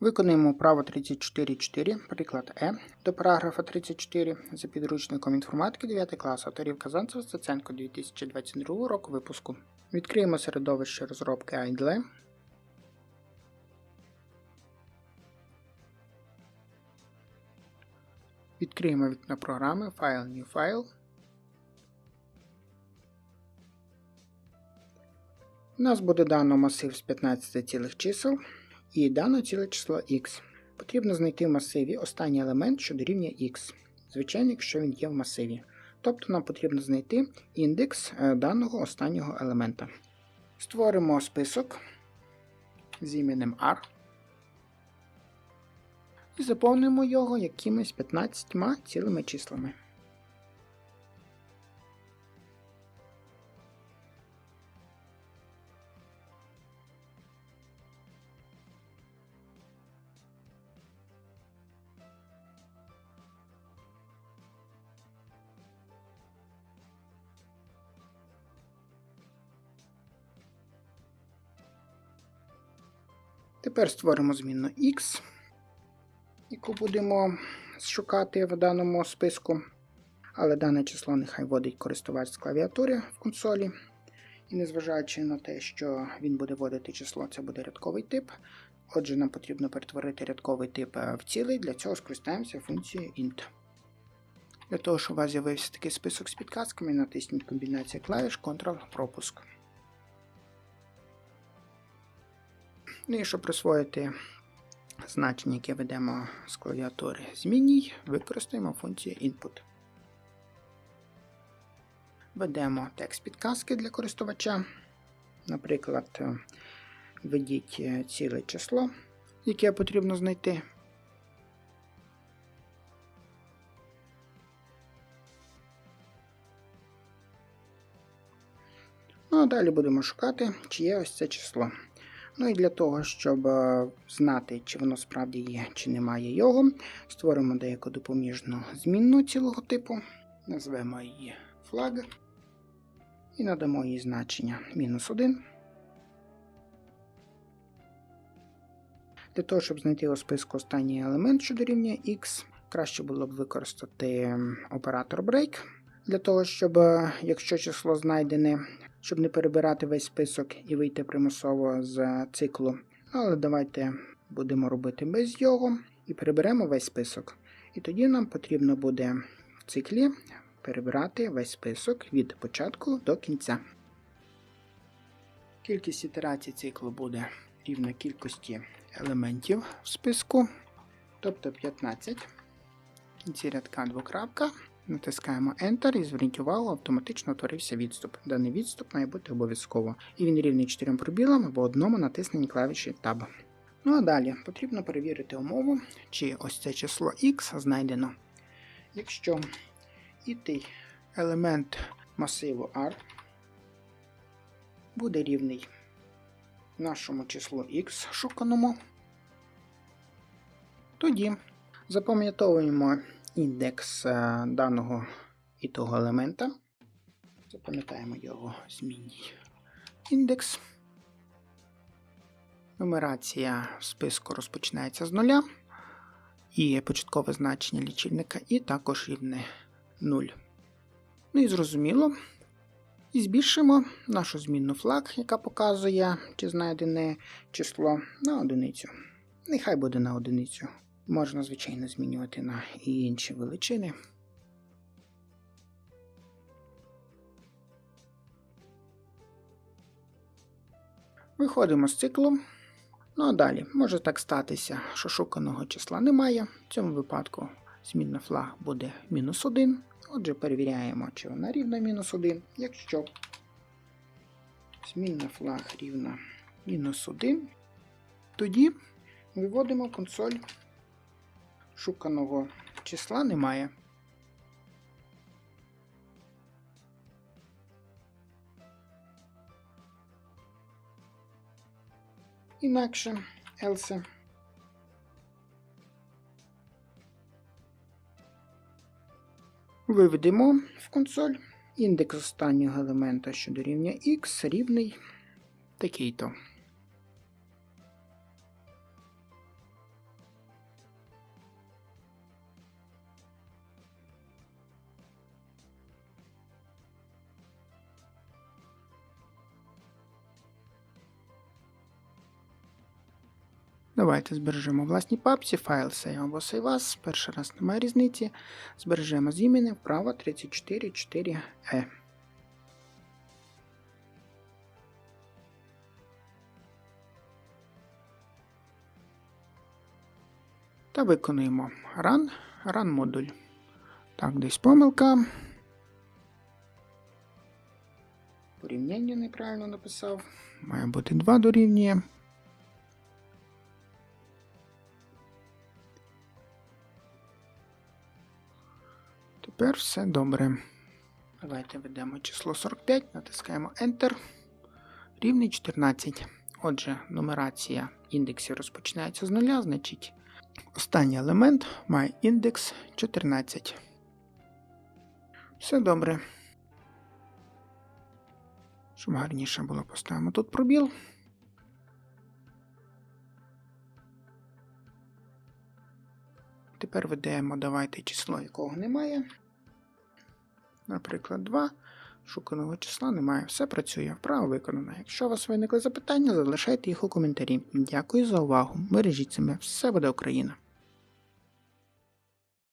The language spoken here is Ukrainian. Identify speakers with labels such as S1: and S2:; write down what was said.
S1: Виконуємо право 34.4, приклад Е до параграфа 34 за підручником інформатики 9 клас авторів Казанцев Стеценко 2022 року випуску. Відкриємо середовище розробки IDLE. Відкриємо вікно програми File New File. У нас буде дано масив з 15 цілих чисел і дано ціле число x. Потрібно знайти в масиві останній елемент, що дорівнює x, звичайно, якщо він є в масиві. Тобто нам потрібно знайти індекс е, даного останнього елемента. Створимо список з іменем R і заповнимо його якимись 15 цілими числами. Тепер створимо змінну x, яку будемо шукати в даному списку. Але дане число нехай вводить користувач з клавіатури в консолі. І незважаючи на те, що він буде вводити число, це буде рядковий тип. Отже, нам потрібно перетворити рядковий тип в цілий, для цього скористаємося функцією int. Для того, щоб у вас з'явився такий список з підказками, натисніть комбінація клавіш Ctrl-пропуск. Ну і щоб присвоїти значення, яке ведемо з клавіатури змінній, використаємо функцію input. Ведемо текст підказки для користувача. Наприклад, введіть ціле число, яке потрібно знайти. Ну а далі будемо шукати, чи є ось це число. Ну і для того, щоб е, знати, чи воно справді є, чи немає його, створимо деяку допоміжну змінну цілого типу, назвемо її flag і надамо їй значення мінус 1. Для того, щоб знайти у списку останній елемент, що дорівнює x, краще було б використати оператор break, для того, щоб, е, якщо число знайдене щоб не перебирати весь список і вийти примусово з циклу. Але давайте будемо робити без його і переберемо весь список. І тоді нам потрібно буде в циклі перебирати весь список від початку до кінця. Кількість ітерацій циклу буде рівна кількості елементів в списку, тобто 15. В кінці рядка двокрапка. Натискаємо Enter і зверніть увагу, автоматично утворився відступ. Даний відступ має бути обов'язково. І він рівний 4 пробілам або одному натисненні клавіші Tab. Ну а далі потрібно перевірити умову, чи ось це число X знайдено. Якщо ітий елемент масиву R буде рівний нашому числу X шуканому, тоді запам'ятовуємо індекс е, даного і того елемента. Запам'ятаємо його змінній індекс. Нумерація списку розпочинається з нуля. І початкове значення лічильника, і також рівне 0. Ну і зрозуміло. І збільшимо нашу змінну флаг, яка показує, чи знайдене число на одиницю. Нехай буде на одиницю. Можна, звичайно, змінювати на інші величини. Виходимо з циклу. Ну а далі може так статися, що шуканого числа немає. В цьому випадку змінна флаг буде мінус 1. Отже, перевіряємо, чи вона рівна мінус 1. Якщо змінна флаг рівна мінус 1, тоді виводимо консоль шуканого числа немає. Інакше else. Виведемо в консоль індекс останнього елемента, що дорівнює x, рівний такий-то. Давайте збережемо в власній папці, файл save або save as. Перший раз немає різниці. Збережемо з імені вправо 344e. Та виконуємо run, run модуль. Так, десь помилка. Порівняння неправильно написав. Має бути 2 дорівнює. Тепер все добре. Давайте введемо число 45, натискаємо Enter. Рівний 14. Отже, нумерація індексів розпочинається з нуля, значить останній елемент має індекс 14. Все добре. Щоб гарніше було, поставимо тут пробіл. Тепер ведемо, давайте число, якого немає. Наприклад, 2. Шуканого числа немає. Все працює, вправо виконано. Якщо у вас виникли запитання, залишайте їх у коментарі. Дякую за увагу. Бережіть себе. Все буде Україна!